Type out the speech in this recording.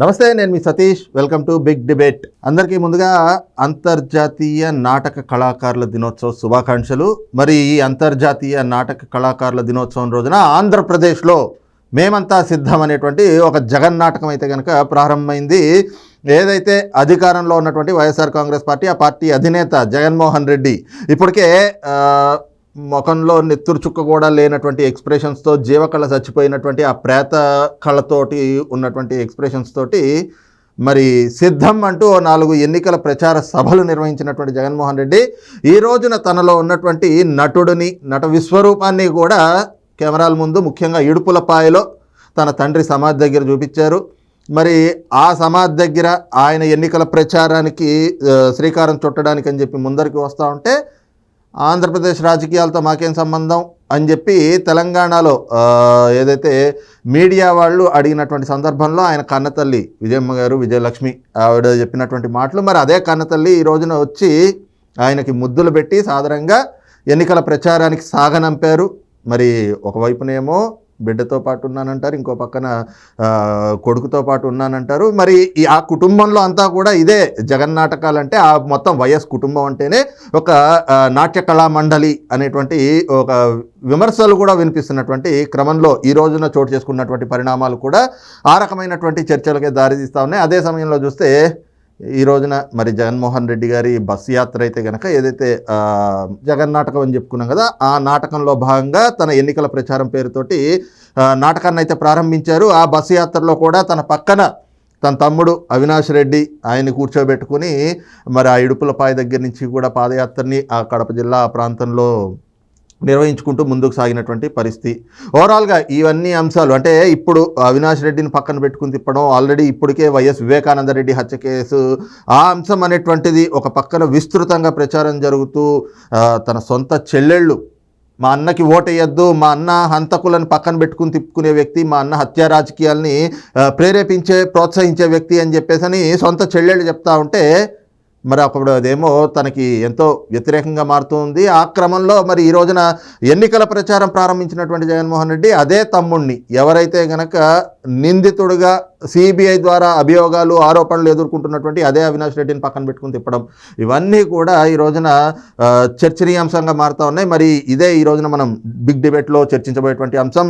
నమస్తే నేను మీ Satish. Welcome to big debate. అందరికీ ముందుగా అంతర్జాతీయ నాటక కళాకారుల దినోత్సవ శుభాకాంక్షలు. మరి ఈ అంతర్జాతీయ నాటక కళాకారుల దినోత్సవం రోజున ఆంధ్రప్రదేశ్లో మేమంతా సిద్ధం అనేటువంటి ఒక జగన్ నాటకం అయితే కనుక ప్రారంభమైంది. ఏదైతే అధికారంలో ఉన్నటువంటి వైఎస్ఆర్ కాంగ్రెస్ పార్టీ ఆ పార్టీ అధినేత జగన్మోహన్ రెడ్డి ఇప్పటికే ముఖంలో నెత్తురు చుక్క కూడా లేనటువంటి ఎక్స్ప్రెషన్స్తో జీవకళ చచ్చిపోయినటువంటి ఆ ప్రేత కళతోటి ఉన్నటువంటి ఎక్స్ప్రెషన్స్ తోటి మరి సిద్ధం అంటూ నాలుగు ఎన్నికల ప్రచార సభలు నిర్వహించినటువంటి జగన్మోహన్ రెడ్డి ఈ రోజున తనలో ఉన్నటువంటి నటుడిని నట విశ్వరూపాన్ని కూడా కెమెరాల ముందు ముఖ్యంగా ఇడుపులపాయలో తన తండ్రి సమాధి దగ్గర చూపించారు. మరి ఆ సమాధి దగ్గర ఆయన ఎన్నికల ప్రచారానికి శ్రీకారం చుట్టడానికి అని చెప్పి ముందరికి వస్తూ ఉంటే ఆంధ్రప్రదేశ్ రాజకీయాలతో మాకేం సంబంధం అని చెప్పి తెలంగాణలో ఏదైతే మీడియా వాళ్ళు అడిగినటువంటి సందర్భంలో ఆయన కన్నతల్లి విజయమ్మ గారు విజయలక్ష్మి ఆవిడ చెప్పినటువంటి మాటలు మరి అదే కన్నతల్లి ఈ రోజున వచ్చి ఆయనకి ముద్దులు పెట్టి సాధారణంగా ఎన్నికల ప్రచారానికి సాగనంపారు. మరి ఒకవైపునేమో బిడ్డతో పాటు ఉన్నానంటారు ఇంకో పక్కన కొడుకుతో పాటు ఉన్నానంటారు. మరి ఈ ఆ కుటుంబంలో అంతా కూడా ఇదే జగన్ నాటకాలు అంటే ఆ మొత్తం వైఎస్ కుటుంబం అంటేనే ఒక నాట్య కళా మండలి అనేటువంటి ఒక విమర్శలు కూడా వినిపిస్తున్నటువంటి క్రమంలో ఈ రోజున చోటు చేసుకున్నటువంటి పరిణామాలు కూడా ఆ రకమైనటువంటి చర్చలకే దారితీస్తూ ఉన్నాయి. అదే సమయంలో చూస్తే ఈ రోజున మరి జగన్మోహన్ రెడ్డి గారి బస్సు యాత్ర అయితే కనుక ఏదైతే జగన్ నాటకం అని చెప్పుకున్నాం కదా ఆ నాటకంలో భాగంగా తన ఎన్నికల ప్రచారం పేరుతోటి నాటకాన్ని అయితే ప్రారంభించారు. ఆ బస్సు యాత్రలో కూడా తన పక్కన తన తమ్ముడు అవినాష్ రెడ్డి ఆయన్ని కూర్చోబెట్టుకుని మరి ఆ ఇడుపులపాయ దగ్గర నుంచి కూడా పాదయాత్రని ఆ కడప జిల్లా ప్రాంతంలో నిర్వహించుకుంటూ ముందుకు సాగినటువంటి పరిస్థితి. ఓవరాల్గా ఇవన్నీ అంశాలు అంటే ఇప్పుడు అవినాష్ రెడ్డిని పక్కన పెట్టుకుని తిప్పడం ఆల్రెడీ ఇప్పటికే వైఎస్ వివేకానంద రెడ్డి హత్య కేసు ఆ అంశం అనేటువంటిది ఒక పక్కన విస్తృతంగా ప్రచారం జరుగుతూ తన సొంత చెల్లెళ్ళు మా అన్నకి ఓటేయద్దు మా అన్న హంతకులను పక్కన పెట్టుకుని తిప్పుకునే వ్యక్తి మా అన్న హత్యా రాజకీయాల్ని ప్రేరేపించే ప్రోత్సహించే వ్యక్తి అని చెప్పేసి అని సొంత చెల్లెళ్ళు చెప్తా ఉంటే మరి అప్పుడు అదేమో తనకి ఎంతో వ్యతిరేకంగా మారుతుంది. ఆ క్రమంలో మరి ఈ రోజున ఎన్నికల ప్రచారం ప్రారంభించినటువంటి జగన్మోహన్ రెడ్డి అదే తమ్ముణ్ణి. ఎవరైతే గనక నిందితుడుగా సిబిఐ ద్వారా అభియోగాలు ఆరోపణలు ఎదుర్కొంటున్నటువంటి అదే అవినాష్ రెడ్డిని పక్కన పెట్టుకుని తిప్పడం ఇవన్నీ కూడా ఈ రోజున చర్చనీయాంశంగా మారుతూ ఉన్నాయి. మరి ఇదే ఈ రోజున మనం బిగ్ డిబేట్లో చర్చించబోయేటువంటి అంశం.